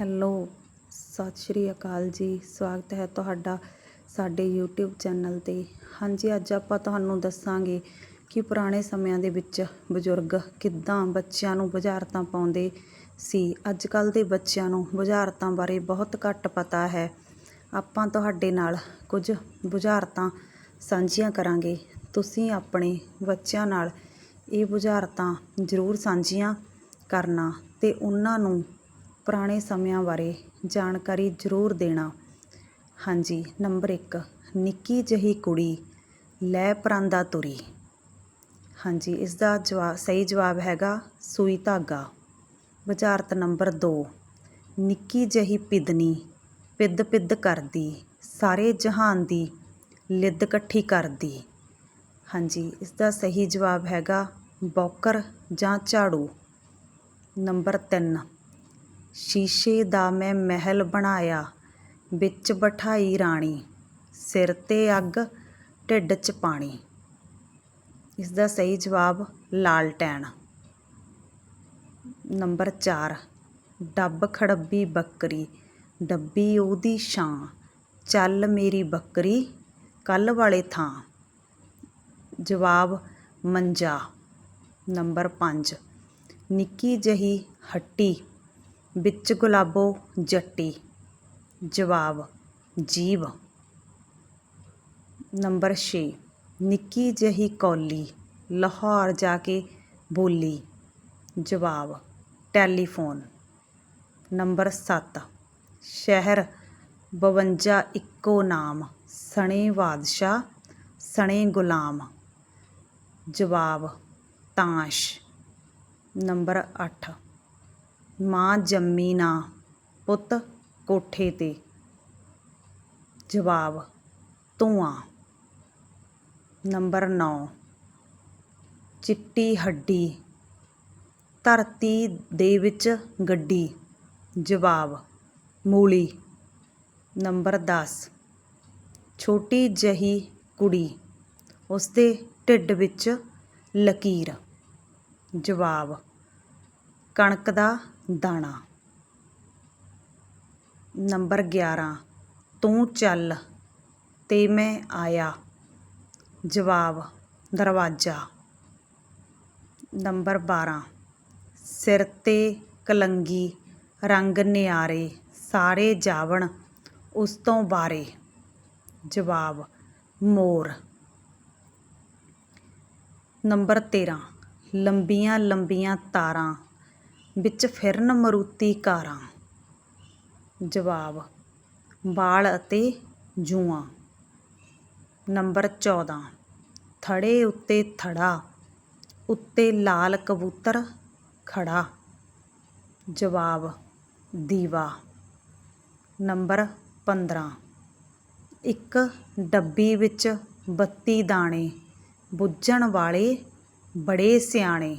Hello, ਸਤਿ ਸ਼੍ਰੀ ਅਕਾਲ ਜੀ। ਸਵਾਗਤ ਹੈ ਤੁਹਾਡਾ ਸਾਡੇ YouTube ਚੈਨਲ ਤੇ। ਹਾਂਜੀ, ਅੱਜ ਆਪਾਂ ਤੁਹਾਨੂੰ ਦੱਸਾਂਗੇ ਕਿ ਪੁਰਾਣੇ ਸਮਿਆਂ ਦੇ ਵਿੱਚ ਬਜ਼ੁਰਗ ਕਿੱਦਾਂ ਬੱਚਿਆਂ ਨੂੰ ਬੁਝਾਰਤਾਂ ਪਾਉਂਦੇ ਸੀ। ਅੱਜ ਕੱਲ੍ਹ ਦੇ ਬੱਚਿਆਂ ਨੂੰ ਬੁਝਾਰਤਾਂ ਬਾਰੇ ਬਹੁਤ ਘੱਟ ਪਤਾ ਹੈ। ਆਪਾਂ ਤੁਹਾਡੇ ਨਾਲ ਕੁਝ ਬੁਝਾਰਤਾਂ ਸਾਂਝੀਆਂ ਕਰਾਂਗੇ। ਤੁਸੀਂ ਆਪਣੇ ਬੱਚਿਆਂ ਨਾਲ ਇਹ ਬੁਝਾਰਤਾਂ ਜ਼ਰੂਰ ਸਾਂਝੀਆਂ ਕਰਨਾ ਤੇ ਉਹਨਾਂ ਨੂੰ ਪੁਰਾਣੇ ਸਮਿਆਂ ਬਾਰੇ ਜਾਣਕਾਰੀ ਜ਼ਰੂਰ ਦੇਣਾ। ਹਾਂਜੀ, ਨੰਬਰ ਇੱਕ, ਨਿੱਕੀ ਜਿਹੀ ਕੁੜੀ, ਲੈ ਪਰਾਂਦਾ ਤੁਰੀ। ਹਾਂਜੀ ਇਸ ਦਾ ਜਵਾਬ ਸਹੀ ਜਵਾਬ ਹੈਗਾ, ਸੂਈ ਧਾਗਾ। ਬੁਝਾਰਤ ਨੰਬਰ 2 ਨਿੱਕੀ ਜਿਹੀ ਪਿਦਨੀ, ਪਿੱਦ ਪਿੱਦ ਕਰਦੀ, ਸਾਰੇ ਜਹਾਨ ਦੀ ਲਿੱਦ ਇਕੱਠੀ ਕਰਦੀ। ਹਾਂਜੀ ਇਸ ਦਾ ਸਹੀ ਜਵਾਬ ਹੈਗਾ, ਬੌਕਰ ਜਾਂ ਝਾੜੂ। ਨੰਬਰ 3 ਸ਼ੀਸ਼ੇ ਦਾ ਮੈਂ ਮਹਿਲ ਬਣਾਇਆ, ਵਿੱਚ ਬਿਠਾਈ ਰਾਣੀ, ਸਿਰ ਤੇ ਅੱਗ, ਢਿੱਡ 'ਚ ਪਾਣੀ। ਇਸ ਦਾ ਸਹੀ ਜਵਾਬ ਲਾਲਟੈਨ ਨੰਬਰ 4 ਡੱਬ ਖੜੱਬੀ ਬੱਕਰੀ, ਡੱਬੀ ਉਹਦੀ ਛਾਂ, ਚੱਲ ਮੇਰੀ ਬੱਕਰੀ ਕੱਲ ਵਾਲੇ ਥਾਂ। ਜਵਾਬ ਮੰਜਾ। ਨੰਬਰ 5 ਨਿੱਕੀ ਜਿਹੀ ਹੱਟੀ। ਵਿੱਚ ਗੁਲਾਬੋ ਜੱਟੀ। ਜਵਾਬ ਜੀਭ ਨੰਬਰ 6 ਨਿੱਕੀ ਜਿਹੀ ਕੌਲੀ, ਲਾਹੌਰ ਜਾ ਕੇ ਬੋਲੀ। ਜਵਾਬ, ਟੈਲੀਫੋਨ। ਨੰਬਰ 7 ਸ਼ਹਿਰ 52 ਇੱਕੋ ਨਾਮ, ਸਣੇ ਬਾਦਸ਼ਾਹ, ਸਣੇ ਗੁਲਾਮ। ਜਵਾਬ, ਤਾਸ਼। ਨੰਬਰ 8 ਮਾਂ ਜੰਮੀ ਨਾ, ਪੁੱਤ ਕੋਠੇ ਤੇ। ਜਵਾਬ, ਧੂੰਆਂ। ਨੰਬਰ 9 ਚਿੱਟੀ ਹੱਡੀ। ਧਰਤੀ ਦੇ ਵਿੱਚ ਗੱਡੀ। ਜਵਾਬ, ਮੂਲੀ। ਨੰਬਰ 10 ਛੋਟੀ ਜਿਹੀ ਕੁੜੀ। ਉਸਦੇ ਢਿੱਡ ਵਿੱਚ ਲਕੀਰ। ਜਵਾਬ, ਕਣਕ ਦਾ ਦਾਣਾ। ਨੰਬਰ 11 ਤੂੰ ਚੱਲ। ਤੇ ਮੈਂ ਆਇਆ। ਜਵਾਬ, ਦਰਵਾਜ਼ਾ। ਨੰਬਰ 12 ਸਿਰ ਤੇ ਕਲੰਗੀ, ਰੰਗ ਨਿਆਰੇ, ਸਾਰੇ ਜਾਵਣ ਉਸ ਤੋਂ ਬਾਰੇ। ਜਵਾਬ, ਮੋਰ। ਨੰਬਰ 13 ਲੰਬੀਆਂ ਲੰਬੀਆਂ ਤਾਰਾਂ ਵਿੱਚ ਫਿਰਨ ਮਰੂਤੀ ਕਾਰਾਂ। ਜਵਾਬ, ਵਾਲ ਅਤੇ ਜੂਆਂ। ਨੰਬਰ 14 ਥੜੇ ਉੱਤੇ ਥੜਾ, ਉੱਤੇ ਲਾਲ ਕਬੂਤਰ ਖੜਾ। ਜਵਾਬ, ਦੀਵਾ। ਨੰਬਰ 15 ਇੱਕ ਡੱਬੀ ਵਿੱਚ 32 ਦਾਣੇ, ਬੁੱਝਣ ਵਾਲੇ ਬੜੇ ਸਿਆਣੇ।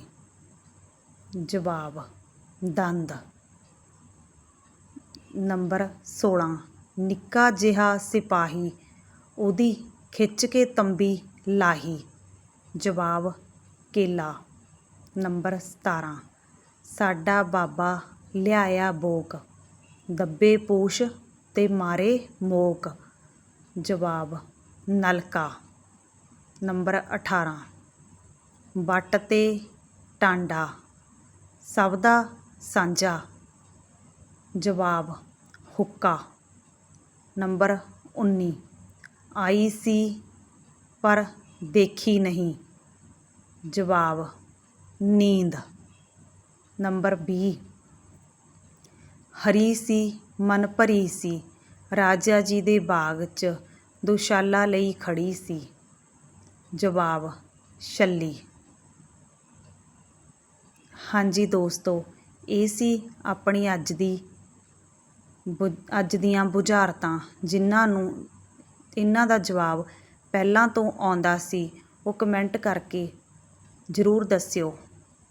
ਜਵਾਬ ਦੰਦ। ਨੰਬਰ 16 ਨਿੱਕਾ ਜਿਹਾ ਸਿਪਾਹੀ, ਉਹਦੀ ਖਿੱਚ ਕੇ ਤੰਬੀ ਲਾਹੀ। ਜਵਾਬ, ਕੇਲਾ। ਨੰਬਰ 17 ਸਾਡਾ ਬਾਬਾ ਲਿਆਇਆ ਬੋਕ। ਦੱਬੇ ਪੂਸ਼ ਤੇ ਮਾਰੇ ਮੋਕ। ਜਵਾਬ, ਨਲਕਾ। ਨੰਬਰ 18 ਵੱਟ ਤੇ ਟਾਂਡਾ। ਸਭ ਦਾ ਸਾਂਝਾ। ਜਵਾਬ, ਹੁੱਕਾ। ਨੰਬਰ 19 ਆਈ ਸੀ, ਪਰ ਦੇਖੀ ਨਹੀਂ। ਜਵਾਬ, ਨੀਂਦ। ਨੰਬਰ 20 ਹਰੀ ਸੀ, ਮਨ ਭਰੀ ਸੀ। ਰਾਜਾ ਜੀ ਦੇ ਬਾਗ 'ਚ ਦੁਸ਼ਾਲਾ ਲਈ ਖੜੀ ਸੀ। ਜਵਾਬ, ਛੱਲੀ। ਹਾਂਜੀ ਦੋਸਤੋ ਇਹ ਸੀ ਆਪਣੀ ਅੱਜ ਦੀ ਬੁ, ਅੱਜ ਦੀਆਂ ਬੁਝਾਰਤਾਂ, ਜਿਨ੍ਹਾਂ ਨੂੰ, ਇਹਨਾਂ ਦਾ ਜਵਾਬ ਪਹਿਲਾਂ ਤੋਂ ਆਉਂਦਾ ਸੀ, ਉਹ ਕਮੈਂਟ ਕਰਕੇ ਜ਼ਰੂਰ ਦੱਸਿਓ।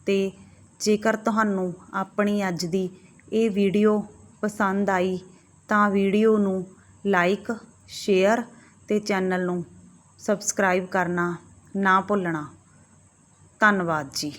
ਤੇ ਜੇਕਰ ਤੁਹਾਨੂੰ ਆਪਣੀ ਅੱਜ ਦੀ ਇਹ ਵੀਡੀਓ ਪਸੰਦ ਆਈ, ਤਾਂ ਵੀਡੀਓ ਨੂੰ ਲਾਈਕ ਸ਼ੇਅਰ ਤੇ ਚੈਨਲ ਨੂੰ ਸਬਸਕ੍ਰਾਈਬ ਕਰਨਾ ਨਾ ਭੁੱਲਣਾ। ਧੰਨਵਾਦ ਜੀ।